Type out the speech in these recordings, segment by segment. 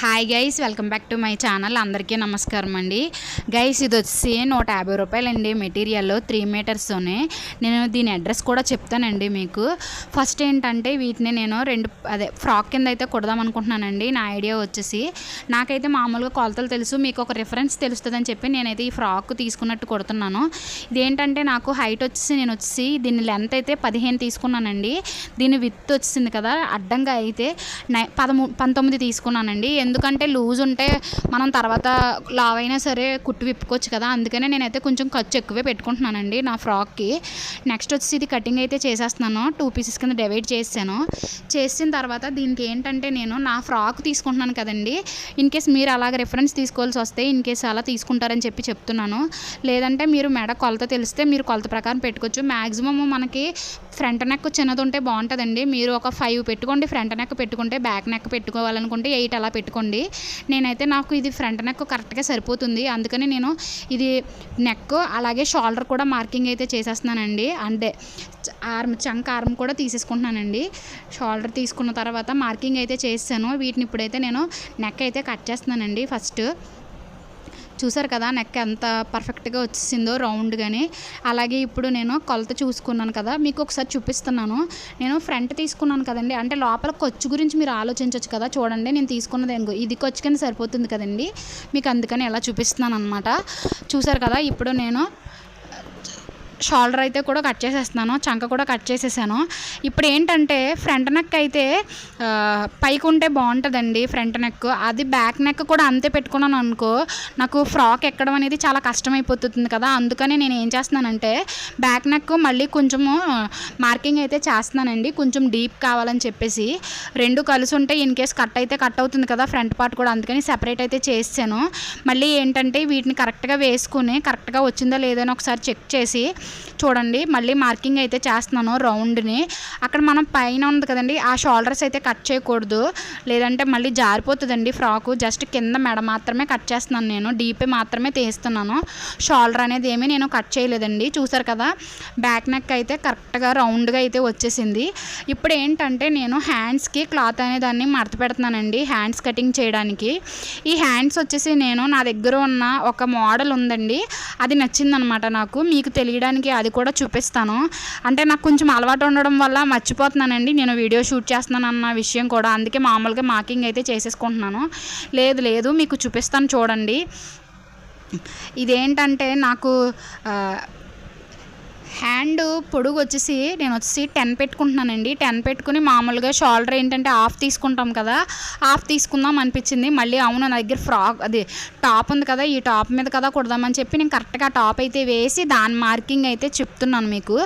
Hi guys welcome back to my channel అందరికీ నమస్కారం అండి. గైస్ ఇది వచ్చి నూట యాభై రూపాయలండి మెటీరియల్ త్రీ మీటర్స్తోనే నేను దీని అడ్రస్ కూడా చెప్తానండి మీకు. ఫస్ట్ ఏంటంటే వీటిని నేను రెండు అదే ఫ్రాక్ కింద అయితే కుడదాం అనుకుంటున్నానండి. నా ఐడియా వచ్చేసి నాకైతే మామూలుగా కొలతలు తెలుసు మీకు ఒక రిఫరెన్స్ తెలుస్తుందని చెప్పి నేనైతే ఈ ఫ్రాక్ తీసుకున్నట్టు కుడుతున్నాను. ఇదేంటంటే నాకు హైట్ వచ్చేసి నేను వచ్చి దీని లెంత్ అయితే పదిహేను తీసుకున్నానండి. దీని విత్ వచ్చింది కదా అడ్డంగా అయితే నై పదమూ పంతొమ్మిది తీసుకున్నానండి. ఎందుకంటే లూజ్ ఉంటే మనం తర్వాత లావైనా సరే కుట్టు విప్పుకోవచ్చు కదా. అందుకనే నేనైతే కొంచెం ఖర్చు ఎక్కువే పెట్టుకుంటున్నానండి నా ఫ్రాక్కి. నెక్స్ట్ వచ్చి ఇది కటింగ్ అయితే చేసేస్తున్నాను. టూ పీసెస్ కింద డివైడ్ చేసాను చేసిన తర్వాత దీనికి ఏంటంటే నేను నా ఫ్రాక్ తీసుకుంటున్నాను కదండి. ఇన్ కేస్ మీరు అలాగ రిఫరెన్స్ తీసుకోవాల్సి వస్తే ఇన్ కేస్ అలా తీసుకుంటారని చెప్పి చెప్తున్నాను. లేదంటే మీరు మెడ కొలత తెలిస్తే మీరు కొలత ప్రకారం పెట్టుకోవచ్చు. మ్యాక్సిమం మనకి ఫ్రంట్ నెక్ చిన్నది ఉంటే బాగుంటుందండి. మీరు ఒక ఫైవ్ పెట్టుకోండి ఫ్రంట్ నెక్ పెట్టుకుంటే బ్యాక్ నెక్ పెట్టుకోవాలనుకుంటే ఎయిట్ అలా పెట్టుకోండి నేనైతే నాకు ఇది ఫ్రంట్ నెక్ కరెక్ట్గా సరిపోతుంది. అందుకని నేను ఇది నెక్ అలాగే షోల్డర్ కూడా మార్కింగ్ అయితే చేసేస్తున్నానండి. అంటే ఆర్మ్ చంక్ ఆర్మ్ కూడా తీసేసుకుంటున్నానండి. షోల్డర్ తీసుకున్న తర్వాత మార్కింగ్ అయితే చేసాను వీటిని ఇప్పుడైతే నేను నెక్ అయితే కట్ చేస్తున్నానండి ఫస్ట్. చూసారు కదా నెక్ ఎంత పర్ఫెక్ట్గా వచ్చేసిందో రౌండ్గాని అలాగే ఇప్పుడు నేను కొలత చూసుకున్నాను కదా మీకు ఒకసారి చూపిస్తున్నాను. నేను ఫ్రంట్ తీసుకున్నాను కదండి అంటే లోపల ఖర్చు గురించి మీరు ఆలోచించవచ్చు కదా చూడండి నేను తీసుకున్నది ఎందుకు? ఇది ఖర్చు కింద సరిపోతుంది కదండి మీకు అందుకని ఎలా చూపిస్తున్నాను అనమాట చూసారు కదా ఇప్పుడు నేను షోల్డర్ అయితే కూడా కట్ చేసేస్తున్నాను చంక కూడా కట్ చేసేసాను. ఇప్పుడు ఏంటంటే ఫ్రంట్ నెక్ అయితే పైకి ఉంటే బాగుంటుందండి ఫ్రంట్ నెక్. అది బ్యాక్ నెక్ కూడా అంతే పెట్టుకున్నాను అనుకో నాకు ఫ్రాక్ ఎక్కడం అనేది చాలా కష్టమైపోతుంది కదా. అందుకని నేను ఏం చేస్తున్నానంటే బ్యాక్ నెక్ మళ్ళీ కొంచెము మార్కింగ్ అయితే చేస్తున్నానండి. కొంచెం డీప్ కావాలని చెప్పేసి. రెండు కలిసి ఉంటే ఇన్ కేస్ కట్ అయితే కట్ అవుతుంది కదా ఫ్రంట్ పార్ట్ కూడా అందుకని సెపరేట్ అయితే చేసాను మళ్ళీ ఏంటంటే వీటిని కరెక్ట్గా వేసుకుని కరెక్ట్గా వచ్చిందా లేదో అని ఒకసారి చెక్ చేసి చూడండి మళ్ళీ మార్కింగ్ అయితే చేస్తున్నాను రౌండ్ని. అక్కడ మనం పైన ఉంది కదండి ఆ షోల్డర్స్ అయితే కట్ చేయకూడదు. లేదంటే మళ్ళీ జారిపోతుందండి ఫ్రాకు. జస్ట్ కింద మెడ మాత్రమే కట్ చేస్తున్నాను నేను. డీపే మాత్రమే తీస్తున్నాను. షోల్డర్ అనేది ఏమీ నేను కట్ చేయలేదండి. చూసారు కదా బ్యాక్ నెక్ అయితే కరెక్ట్గా రౌండ్గా అయితే వచ్చేసింది. ఇప్పుడు ఏంటంటే నేను హ్యాండ్స్కి క్లాత్ అనే దాన్ని మడత పెడుతున్నానండి హ్యాండ్స్ కటింగ్ చేయడానికి. ఈ హ్యాండ్స్ వచ్చేసి నేను నా దగ్గర ఉన్న ఒక మోడల్ ఉందండి అది నచ్చిందనమాట నాకు. మీకు తెలియడానికి అది కూడా చూపిస్తాను. అంటే నాకు కొంచెం అలవాటు ఉండడం వల్ల మర్చిపోతున్నానండి. నేను వీడియో షూట్ చేస్తున్నాను అన్న విషయం కూడా. అందుకే మామూలుగా మార్కింగ్ అయితే చేసేసుకుంటున్నాను. లేదు లేదు మీకు చూపిస్తాను చూడండి. ఇదేంటంటే నాకు హ్యాండ్ పొడుగు వచ్చేసి నేను వచ్చేసి టెన్ పెట్టుకుంటున్నానండి. టెన్ పెట్టుకుని మామూలుగా షోల్డర్ ఏంటంటే హాఫ్ తీసుకుంటాం కదా హాఫ్ తీసుకుందాం అనిపించింది. మళ్ళీ అవును నా దగ్గర ఫ్రాక్ అది టాప్ ఉంది కదా ఈ టాప్ మీద కదా కుడదామని చెప్పి నేను కరెక్ట్గా టాప్ అయితే వేసి దాని మార్కింగ్ అయితే చెప్తున్నాను మీకు.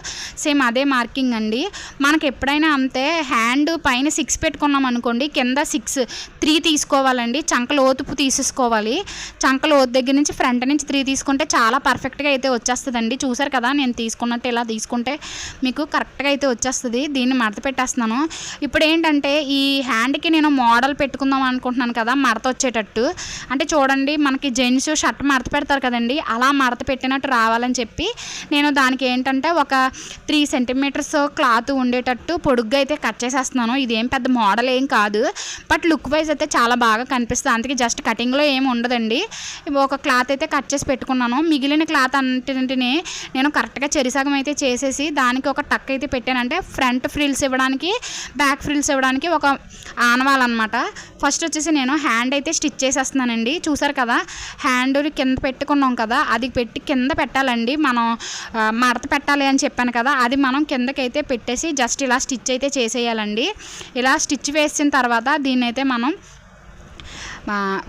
సేమ్ అదే మార్కింగ్ అండి. మనకి ఎప్పుడైనా అంతే హ్యాండ్ పైన సిక్స్ పెట్టుకున్నాం అనుకోండి కింద సిక్స్ త్రీ తీసుకోవాలండి. చంక లోతుపు తీసేసుకోవాలి. చంక లోతు దగ్గర నుంచి ఫ్రంట్ నుంచి త్రీ తీసుకుంటే చాలా పర్ఫెక్ట్గా అయితే వచ్చేస్తుందండి. చూసారు కదా నేను తీసుకున్న తీసుకున్నట్టు ఇలా తీసుకుంటే మీకు కరెక్ట్గా అయితే వచ్చేస్తుంది. దీన్ని మడత పెట్టేస్తున్నాను. ఇప్పుడు ఏంటంటే ఈ హ్యాండ్కి నేను మోడల్ పెట్టుకుందాం అనుకుంటున్నాను కదా మడత వచ్చేటట్టు. అంటే చూడండి మనకి జెంట్స్ షర్ట్ మడత పెడతారు కదండి అలా మడత పెట్టినట్టు రావాలని చెప్పి నేను దానికి ఏంటంటే ఒక త్రీ సెంటీమీటర్స్ క్లాత్ ఉండేటట్టు పొడుగ్గా అయితే కట్ చేసేస్తున్నాను. ఇది ఏం పెద్ద మోడల్ ఏం కాదు. బట్ లుక్ వైజ్ అయితే చాలా బాగా కనిపిస్తుంది. అందుకే జస్ట్ కటింగ్లో ఏం ఉండదండి. ఒక క్లాత్ అయితే కట్ చేసి పెట్టుకున్నాను. మిగిలిన క్లాత్ అన్నింటిని నేను కరెక్ట్గా సగం అయితే చేసేసి దానికి ఒక టక్ అయితే పెట్టానంటే ఫ్రంట్ ఫ్రిల్స్ ఇవ్వడానికి బ్యాక్ ఫ్రిల్స్ ఇవ్వడానికి ఒక ఆనవాలన్నమాట. ఫస్ట్ వచ్చేసి నేను హ్యాండ్ అయితే స్టిచ్ చేసేస్తున్నానండి. చూసారు కదా హ్యాండ్ కింద పెట్టుకున్నాం కదా అది పెట్టి కింద పెట్టాలండి. మనం మడత పెట్టాలి అని చెప్పాను కదా అది మనం కిందకైతే పెట్టేసి జస్ట్ ఇలా స్టిచ్ అయితే చేసేయాలండి. ఇలా స్టిచ్ వేసిన తర్వాత దీన్ని అయితే మనం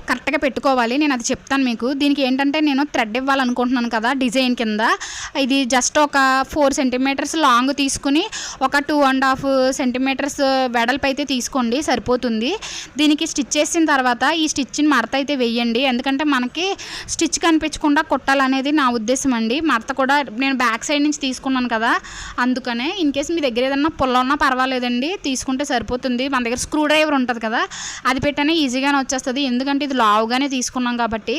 కరెక్ట్గా పెట్టుకోవాలి నేను అది చెప్తాను మీకు. దీనికి ఏంటంటే నేను థ్రెడ్ ఇవ్వాలనుకుంటున్నాను కదా డిజైన్ కింద. ఇది జస్ట్ ఒక ఫోర్ సెంటీమీటర్స్ లాంగ్ తీసుకుని ఒక టూ అండ్ హాఫ్ సెంటీమీటర్స్ వెడల్పు అయితే తీసుకోండి సరిపోతుంది. దీనికి స్టిచ్ చేసిన తర్వాత ఈ స్టిచ్ని మడత అయితే వేయండి. ఎందుకంటే మనకి స్టిచ్ కనిపించకుండా కుట్టాలనేది నా ఉద్దేశం అండి. మడత కూడా నేను బ్యాక్ సైడ్ నుంచి తీసుకున్నాను కదా అందుకనే ఇన్ కేస్ మీ దగ్గర ఏదన్నా పుల్ల ఉన్నా పర్వాలేదండి తీసుకుంటే సరిపోతుంది. మన దగ్గర స్క్రూ డ్రైవర్ ఉంటుంది కదా అది పెట్టనే ఈజీగానే వచ్చేస్తుంది. ఎందుకంటే ఇది లావుగానే తీసుకున్నాం కాబట్టి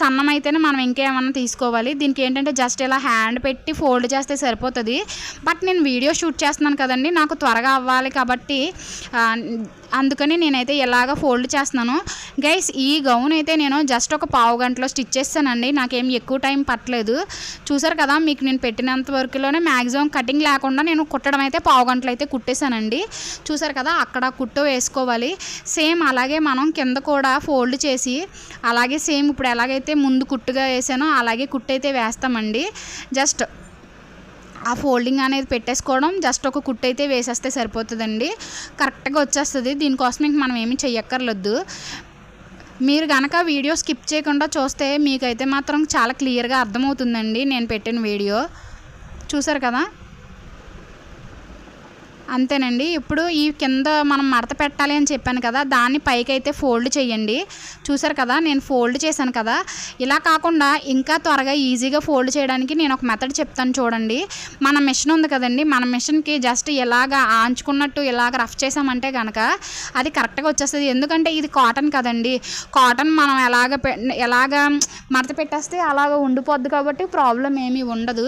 సన్నం అయితేనే మనం ఇంకేమన్నా తీసుకోవాలి. దీనికి ఏంటంటే జస్ట్ ఇలా హ్యాండ్ పెట్టి ఫోల్డ్ చేస్తే సరిపోతుంది. బట్ నేను వీడియో షూట్ చేస్తున్నాను కదండి. నాకు త్వరగా అవ్వాలి కాబట్టి అందుకని నేనైతే ఇలాగ ఫోల్డ్ చేస్తున్నాను. గైస్ ఈ గౌన్ అయితే నేను జస్ట్ ఒక పావు గంటలో స్టిచ్ చేస్తానండి. నాకేం ఎక్కువ టైం పట్టలేదు. చూసారు కదా మీకు నేను పెట్టినంత వరకులోనే మ్యాక్సిమం కటింగ్ లేకుండా నేను కుట్టడం అయితే పావు గంటలు అయితే కుట్టేశానండి. చూసారు కదా అక్కడ కుట్టు వేసుకోవాలి. సేమ్ అలాగే మనం కింద కూడా ఫోల్డ్ చేసి అలాగే సేమ్ ఇప్పుడు ఎలాగైతే ముందు కుట్టుగా వేసానో అలాగే కుట్టు అయితే వేస్తామండి. జస్ట్ ఆ ఫోల్డింగ్ అనేది పెట్టేసుకోవడం జస్ట్ ఒక కుట్టు అయితే వేసేస్తే సరిపోతుందండి. కరెక్ట్గా వచ్చేస్తుంది. దీనికోసం ఇంక మనం ఏమీ చెయ్యక్కర్లేదు మీరు కనుక వీడియో స్కిప్ చేయకుండా చూస్తే మీకైతే మాత్రం చాలా క్లియర్గా అర్థమవుతుందండి నేను పెట్టిన వీడియో. చూసారు కదా? అంతేనండి. ఇప్పుడు ఈ కింద మనం మడత పెట్టాలి అని చెప్పాను కదా దాన్ని పైకి అయితే ఫోల్డ్ చేయండి. చూసారు కదా నేను ఫోల్డ్ చేశాను కదా. ఇలా కాకుండా ఇంకా త్వరగా ఈజీగా ఫోల్డ్ చేయడానికి నేను ఒక మెథడ్ చెప్తాను చూడండి. మన మిషన్ ఉంది కదండి మన మిషన్కి జస్ట్ ఇలాగ ఆంచుకున్నట్టు ఇలాగ రఫ్ చేసామంటే కనుక అది కరెక్ట్గా వచ్చేస్తుంది. ఎందుకంటే ఇది కాటన్ కదండి. కాటన్ మనం ఎలాగ పె ఎలాగ మడత పెట్టేస్తే అలాగ ఉండిపోద్ది కాబట్టి ప్రాబ్లం ఏమీ ఉండదు.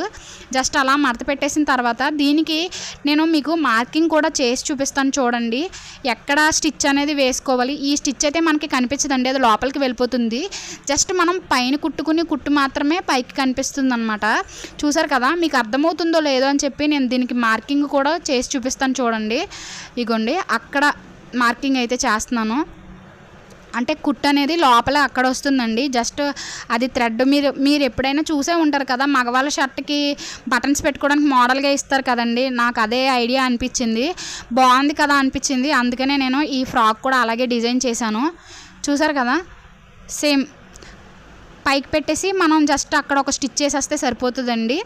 జస్ట్ అలా మడత పెట్టేసిన తర్వాత దీనికి నేను మీకు మార్కింగ్ కూడా చేసి చూపిస్తాను చూడండి. ఎక్కడ స్టిచ్ అనేది వేసుకోవాలి? ఈ స్టిచ్ అయితే మనకి కనిపించదండి. అది లోపలికి వెళ్ళిపోతుంది. జస్ట్ మనం పైన కుట్టుకుని కుట్టు మాత్రమే పైకి కనిపిస్తుంది అనమాట చూసారు కదా? మీకు అర్థమవుతుందో లేదో అని చెప్పి నేను దీనికి మార్కింగ్ కూడా చేసి చూపిస్తాను చూడండి. ఇగోండి అక్కడ మార్కింగ్ అయితే చేస్తున్నాను. అంటే కుట్ అనేది లోపల అక్కడ వస్తుందండి. జస్ట్ అది థ్రెడ్ మీరు మీరు ఎప్పుడైనా చూసే ఉంటారు కదా మగవాళ్ళ షర్ట్కి బటన్స్ పెట్టుకోవడానికి మోడల్గా ఇస్తారు కదండి. నాకు అదే ఐడియా అనిపించింది. బాగుంది కదా అనిపించింది. అందుకనే నేను ఈ ఫ్రాక్ కూడా అలాగే డిజైన్ చేశాను. చూసారు కదా? సేమ్. పైకి పెట్టేసి మనం జస్ట్ అక్కడ ఒక స్టిచ్ చేసేస్తే సరిపోతుందండి.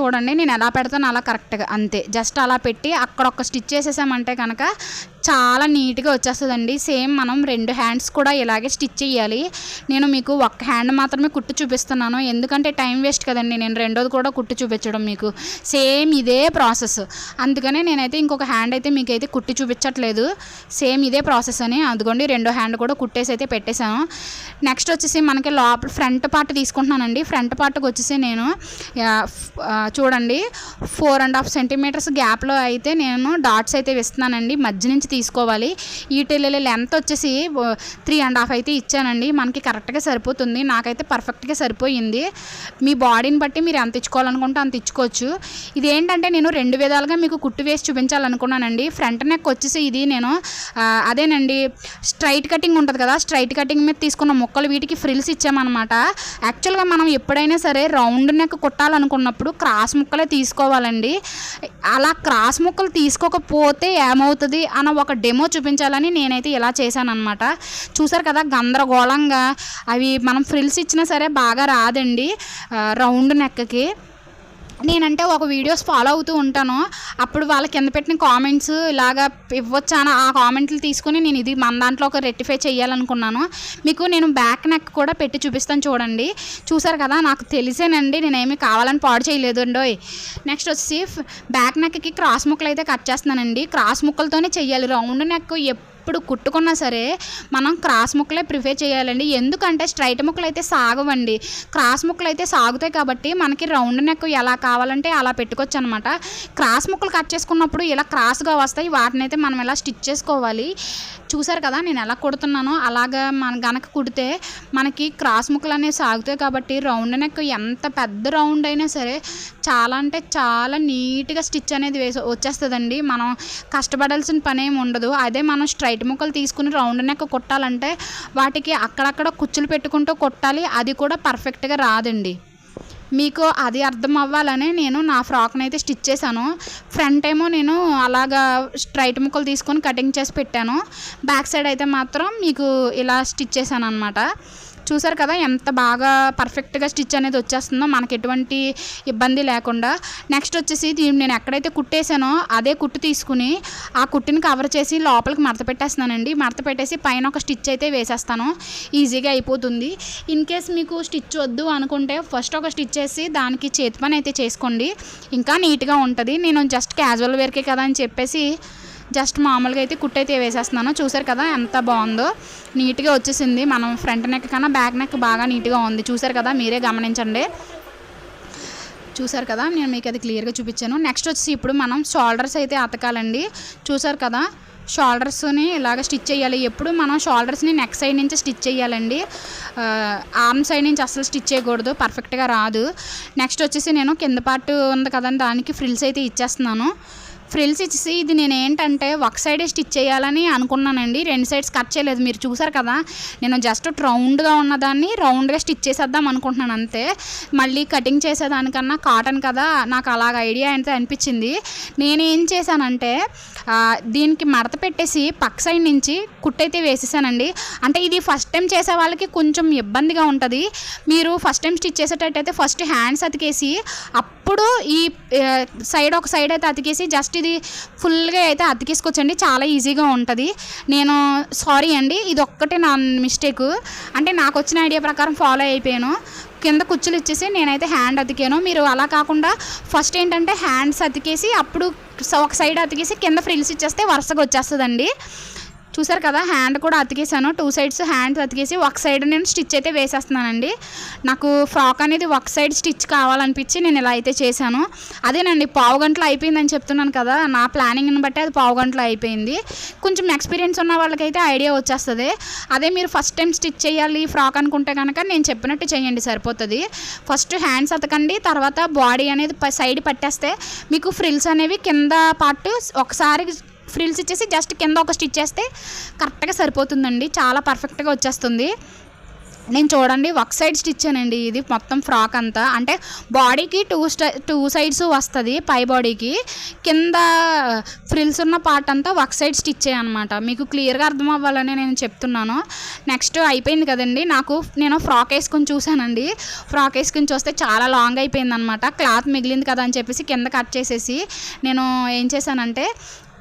చూడండి నేను ఎలా పెడతాను అలా కరెక్ట్గా అంతే. జస్ట్ అలా పెట్టి అక్కడ ఒక స్టిచ్ చేసేసామంటే కనుక చాలా నీట్గా వచ్చేస్తుందండి. సేమ్ మనం రెండు హ్యాండ్స్ కూడా ఇలాగే స్టిచ్ చేయాలి. నేను మీకు ఒక్క హ్యాండ్ మాత్రమే కుట్టు చూపిస్తున్నాను. ఎందుకంటే టైం వేస్ట్ కదండి. నేను రెండోది కూడా కుట్టు చూపించడం మీకు. సేమ్ ఇదే ప్రాసెస్. అందుకనే నేనైతే ఇంకొక హ్యాండ్ అయితే మీకు అయితే కుట్టి చూపించట్లేదు. సేమ్ ఇదే ప్రాసెస్ అని. అందుకోండి రెండో హ్యాండ్ కూడా కుట్టేసి అయితే పెట్టేశాను. నెక్స్ట్ వచ్చేసి మనకి లోపల ఫ్రంట్ పార్ట్ తీసుకుంటున్నానండి. ఫ్రంట్ పార్ట్కి వచ్చేసి నేను చూడండి. ఫోర్ అండ్ హాఫ్ సెంటీమీటర్స్ గ్యాప్లో అయితే నేను డాట్స్ అయితే వేస్తున్నానండి. మధ్య నుంచి తీసుకోవాలి. ఈ టెల్లెల లెంత్ వచ్చేసి త్రీ అండ్ హాఫ్ అయితే ఇచ్చానండి. మనకి కరెక్ట్గా సరిపోతుంది. నాకైతే పర్ఫెక్ట్గా సరిపోయింది. మీ బాడీని బట్టి మీరు ఎంత ఇచ్చుకోవాలనుకుంటే అంత ఇచ్చుకోవచ్చు. ఇది ఏంటంటే నేను రెండు విధాలుగా మీకు కుట్టు వేసి చూపించాలనుకున్నానండి. ఫ్రంట్ నెక్ వచ్చేసి ఇది నేను అదేనండి స్ట్రైట్ కటింగ్ ఉంటుంది కదా స్ట్రైట్ కటింగ్ మీద తీసుకున్న ముక్కలు వీటికి ఫ్రిల్స్ ఇచ్చామన్నమాట. యాక్చువల్గా మనం ఎప్పుడైనా సరే రౌండ్ నెక్ కుట్టాలనుకున్నప్పుడు క్రాస్ ముక్కలే తీసుకోవాలండి. అలా క్రాస్ ముక్కలు తీసుకోకపోతే ఏమవుతుంది? అన్న ఒక ఒక డెమో చూపించాలని నేనైతే ఇలా చేశానమాట చూసారు కదా గందరగోళంగా అవి మనం ఫ్రిల్స్ ఇచ్చినా సరే బాగా రాదండి. రౌండ్ నెక్కకి. నేనంటే ఒక వీడియోస్ ఫాలో అవుతూ ఉంటాను. అప్పుడు వాళ్ళ కింద పెట్టిన కామెంట్స్ ఇలాగా ఇవ్వచ్చా అని ఆ కామెంట్లు తీసుకుని నేను ఇది మన దాంట్లో ఒక రెక్టిఫై చేయాలనుకున్నాను. మీకు నేను బ్యాక్ నెక్ కూడా పెట్టి చూపిస్తాను చూడండి. చూసారు కదా నాకు తెలిసేనండి నేనేమి కావాలని పాడు చేయలేదండి నెక్స్ట్ వచ్చి బ్యాక్ నెక్కి క్రాస్ ముక్కలు అయితే కట్ చేస్తున్నానండి. క్రాస్ ముక్కలతోనే చెయ్యాలి రౌండ్ నెక్ ఎప్పుడు కుట్టుకున్నా సరే మనం క్రాస్ ముక్కలే ప్రిఫర్ చేయాలండి. ఎందుకంటే స్ట్రైట్ ముక్కలు అయితే సాగవండి. క్రాస్ ముక్కలు అయితే సాగుతాయి కాబట్టి మనకి రౌండ్ నెక్ ఎలా కావాలంటే అలా పెట్టుకోవచ్చు అనమాట క్రాస్ ముక్కలు కట్ చేసుకున్నప్పుడు ఇలా క్రాస్గా వస్తాయి. వాటిని అయితే మనం ఇలా స్టిచ్ చేసుకోవాలి? చూసారు కదా నేను ఎలా కుడుతున్నానో? అలాగా మన గనక కుడితే మనకి క్రాస్ ముక్కలు అనేవి సాగుతాయి కాబట్టి రౌండ్ నెక్ ఎంత పెద్ద రౌండ్ అయినా సరే చాలా అంటే చాలా నీట్గా స్టిచ్ అనేది వేసి వచ్చేస్తుందండి. మనం కష్టపడాల్సిన పని ఏమి ఉండదు. అదే మనం స్ట్రైట్ ముక్కలు తీసుకుని రౌండ్ నెక్ కుట్టాలంటే వాటికి అక్కడక్కడ కుచ్చులు పెట్టుకుంటూ కొట్టాలి. అది కూడా పర్ఫెక్ట్గా రాదండి. మీకు అది అర్థం అవ్వాలని నేను నా ఫ్రాక్ని అయితే స్టిచ్ చేశాను. ఫ్రంట్ ఏమో నేను అలాగా స్ట్రైట్ ముక్కలు తీసుకొని కటింగ్ చేసి పెట్టాను. బ్యాక్ సైడ్ అయితే మాత్రం మీకు ఇలా స్టిచ్ చేశాను అనమాట చూసారు కదా ఎంత బాగా పర్ఫెక్ట్గా స్టిచ్ అనేది వచ్చేస్తుందో మనకి ఎటువంటి ఇబ్బంది లేకుండా. నెక్స్ట్ వచ్చేసి దీన్ని నేను ఎక్కడైతే కుట్టేసానో అదే కుట్టు తీసుకుని ఆ కుట్టుని కవర్ చేసి లోపలికి మడత పెట్టేస్తున్నానండి. మడత పెట్టేసి పైన ఒక స్టిచ్ అయితే వేసేస్తాను. ఈజీగా అయిపోతుంది. ఇన్ కేస్ మీకు స్టిచ్ వద్దు అనుకుంటే ఫస్ట్ ఒక స్టిచ్ చేసి దానికి చేతి పని అయితే చేసుకోండి. ఇంకా నీట్గా ఉంటుంది. నేను జస్ట్ క్యాజువల్ వేర్కే కదా అని చెప్పేసి జస్ట్ మామూలుగా అయితే కుట్ అయితే వేసేస్తున్నాను. చూసారు కదా ఎంత బాగుందో. నీట్గా వచ్చేసింది. మనం ఫ్రంట్ నెక్ కన్నా బ్యాక్ నెక్ బాగా నీట్గా ఉంది. చూసారు కదా మీరే గమనించండి. చూసారు కదా నేను మీకు అది క్లియర్గా చూపించాను. నెక్స్ట్ వచ్చి ఇప్పుడు మనం షోల్డర్స్ అయితే అతకాలండి. చూసారు కదా షోల్డర్స్ని ఇలాగ స్టిచ్ చేయాలి. ఎప్పుడు మనం షోల్డర్స్ని నెక్ సైడ్ నుంచి స్టిచ్ చేయాలండి. ఆర్మ్ సైడ్ నుంచి అసలు స్టిచ్ చేయకూడదు. పర్ఫెక్ట్గా రాదు. నెక్స్ట్ వచ్చేసి నేను కింద పార్ట్ ఉంది కదండి దానికి ఫ్రిల్స్ అయితే ఇచ్చేస్తున్నాను. ఫ్రిల్స్ ఇచ్చేసి ఇది నేను ఏంటంటే ఒక సైడే స్టిచ్ చేయాలని అనుకున్నానండి. రెండు సైడ్స్ కట్ చేయలేదు. మీరు చూసారు కదా నేను జస్ట్ రౌండ్గా ఉన్నదాన్ని రౌండ్గా స్టిచ్ చేసేద్దాం అనుకుంటున్నాను అంతే. మళ్ళీ కటింగ్ చేసేదానికన్నా కాటన్ కదా నాకు అలాగ ఐడియా అయితే అనిపించింది. నేను ఏం చేశానంటే దీనికి మడత పెట్టేసి పక్క సైడ్ నుంచి కుట్టయితే వేసేసానండి. అంటే ఇది ఫస్ట్ టైం చేసే వాళ్ళకి కొంచెం ఇబ్బందిగా ఉంటుంది. మీరు ఫస్ట్ టైం స్టిచ్ చేసేటట్టయితే ఫస్ట్ హ్యాండ్స్ అతికేసి అప్పుడు ఈ సైడ్ ఒక సైడ్ అయితే అతికేసి జస్ట్ ఇది ఫుల్గా అయితే అతికేసుకోవచ్చండి చాలా ఈజీగా ఉంటుంది. నేను సారీ అండి ఇది ఒక్కటే నా మిస్టేక్. అంటే నాకు వచ్చిన ఐడియా ప్రకారం ఫాలో అయిపోయాను. కింద కుచ్చులు ఇచ్చేసి నేనైతే హ్యాండ్ అతికాను. మీరు అలా కాకుండా ఫస్ట్ ఏంటంటే హ్యాండ్స్ అతికేసి అప్పుడు ఒక సైడ్ అతికేసి కింద ఫ్రిల్స్ ఇచ్చేస్తే వరుసగా వచ్చేస్తుందండి. చూసారు కదా హ్యాండ్ కూడా అతికేసాను. టూ సైడ్స్ హ్యాండ్స్ అతికేసి ఒక సైడ్ నేను స్టిచ్ అయితే వేసేస్తున్నానండి. నాకు ఫ్రాక్ అనేది ఒక సైడ్ స్టిచ్ కావాలనిపించి నేను ఇలా అయితే చేశాను. అదేనండి పావు గంటలో అయిపోయిందని చెప్తున్నాను కదా నా ప్లానింగ్ని బట్టి అది పావు గంటలో అయిపోయింది. కొంచెం ఎక్స్పీరియన్స్ ఉన్న వాళ్ళకైతే ఐడియా వచ్చేస్తుంది. అదే మీరు ఫస్ట్ టైం స్టిచ్ చేయాలి ఫ్రాక్ అనుకుంటే కనుక నేను చెప్పినట్టు చేయండి సరిపోతుంది. ఫస్ట్ హ్యాండ్స్ అతకండి తర్వాత బాడీ అనేది ప- సైడ్ పట్టేస్తే మీకు ఫ్రిల్స్ అనేవి కింద పార్ట్ ఒకసారి ఫ్రిల్స్ ఇచ్చేసి జస్ట్ కింద ఒక స్టిచ్ చేస్తే కరెక్ట్గా సరిపోతుందండి. చాలా పర్ఫెక్ట్గా వచ్చేస్తుంది. నేను చూడండి ఒక సైడ్ స్టిచ్ అనండి ఇది మొత్తం ఫ్రాక్ అంతా. అంటే బాడీకి టూ టూ సైడ్స్ వస్తుంది పై బాడీకి. కింద ఫ్రిల్స్ ఉన్న పార్ట్ అంతా ఒక సైడ్ స్టిచ్ అనమాట మీకు క్లియర్గా అర్థం అవ్వాలని నేను చెప్తున్నాను. నెక్స్ట్ అయిపోయింది కదండి. నాకు నేను ఫ్రాక్ వేసుకొని చూశానండి. ఫ్రాక్ వేసుకొని చూస్తే చాలా లాంగ్ అయిపోయింది అనమాట క్లాత్ మిగిలింది కదా అని చెప్పేసి కింద కట్ చేసేసి నేను ఏం చేశానంటే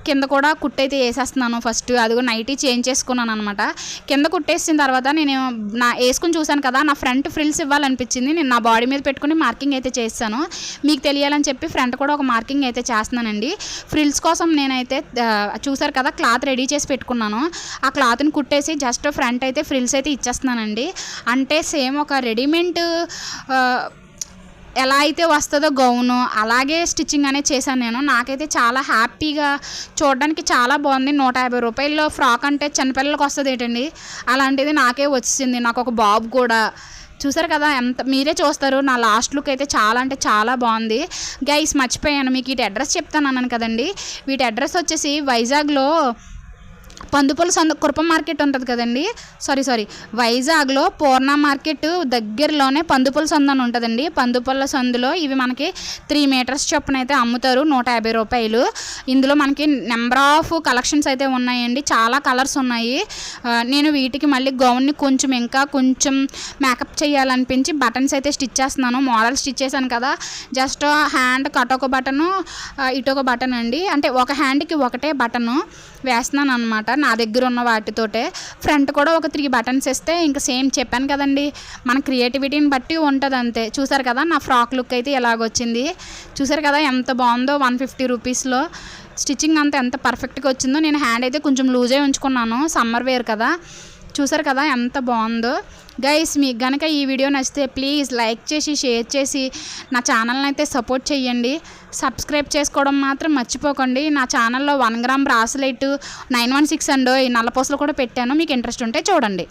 కింద కూడా కుట్టయితే వేసేస్తున్నాను ఫస్ట్. అదిగో నైటీ చేంజ్ చేసుకున్నాను అనమాట కింద కుట్టేసిన తర్వాత నేను నా వేసుకుని చూశాను కదా నా ఫ్రంట్ ఫ్రిల్స్ ఇవ్వాలనిపించింది. నేను నా బాడీ మీద పెట్టుకుని మార్కింగ్ అయితే చేస్తాను. మీకు తెలియాలని చెప్పి ఫ్రంట్ కూడా ఒక మార్కింగ్ అయితే చేస్తున్నానండి. ఫ్రిల్స్ కోసం నేనైతే చూసారు కదా క్లాత్ రెడీ చేసి పెట్టుకున్నాను. ఆ క్లాత్ని కుట్టేసి జస్ట్ ఫ్రంట్ అయితే ఫ్రిల్స్ అయితే ఇచ్చేస్తున్నానండి. అంటే సేమ్ ఒక రెడీమేడ్ ఎలా అయితే వస్తుందో గౌను అలాగే స్టిచ్చింగ్ అనేది చేశాను నేను. నాకైతే చాలా హ్యాపీగా చూడడానికి చాలా బాగుంది. నూట యాభై రూపాయల్లో ఫ్రాక్ అంటే చిన్నపిల్లలకు వస్తుంది ఏంటండి? అలాంటిది నాకే వచ్చింది నాకు ఒక బాబు కూడా. చూసారు కదా ఎంత మీరే చూస్తారు. నా లాస్ట్ లుక్ అయితే చాలా అంటే చాలా బాగుంది. గైస్ మర్చిపోయాను. మీకు వీటి అడ్రస్ చెప్తాను అన్నాను కదండి. వీటి అడ్రస్ వచ్చేసి వైజాగ్లో పందుపూల సంద కురప మార్కెట్ ఉంటుంది కదండి? Sorry sorry. వైజాగ్లో పూర్ణ మార్కెట్ దగ్గరలోనే పందుపూల సంద అని ఉంటుందండి. పందుపూల సందులో ఇవి మనకి త్రీ మీటర్స్ చొప్పున అయితే అమ్ముతారు నూట యాభై రూపాయలు. ఇందులో మనకి నెంబర్ ఆఫ్ కలెక్షన్స్ అయితే ఉన్నాయండి. చాలా కలర్స్ ఉన్నాయి. నేను వీటికి మళ్ళీ గౌన్ని కొంచెం ఇంకా కొంచెం మేకప్ చేయాలనిపించి బటన్స్ అయితే స్టిచ్ చేస్తున్నాను. మోడల్ స్టిచ్ చేశాను కదా. జస్ట్ హ్యాండ్ కట్ ఒక బటను ఇటు ఒక బటన్ అండి. అంటే ఒక హ్యాండ్కి ఒకటే బటను. వేస్తున్నాను అనమాట నా దగ్గర ఉన్న వాటితోటే. ఫ్రంట్ కూడా ఒక త్రీ బటన్స్ ఇస్తే ఇంకా సేమ్ చెప్పాను కదండి. మన క్రియేటివిటీని బట్టి ఉంటుంది అంతే చూసారు కదా నా ఫ్రాక్ లుక్ అయితే ఎలాగొచ్చింది చూసారు కదా ఎంత బాగుందో వన్ ఫిఫ్టీ రూపీస్లో స్టిచ్చింగ్ అంతా ఎంత పర్ఫెక్ట్గా వచ్చిందో. నేను హ్యాండ్ అయితే కొంచెం లూజే ఉంచుకున్నాను. సమ్మర్ వేర్ కదా. చూసారు కదా ఎంత బాగుందో. గైస్ మీకు కనుక ఈ వీడియో నచ్చితే ప్లీజ్ లైక్ చేసి షేర్ చేసి నా ఛానల్ని అయితే సపోర్ట్ చేయండి. సబ్స్క్రైబ్ చేసుకోవడం మాత్రం మర్చిపోకండి. నా ఛానల్లో one gram bracelet nine one six and ఈ నల్లపూసలు కూడా పెట్టాను. మీకు ఇంట్రెస్ట్ ఉంటే చూడండి.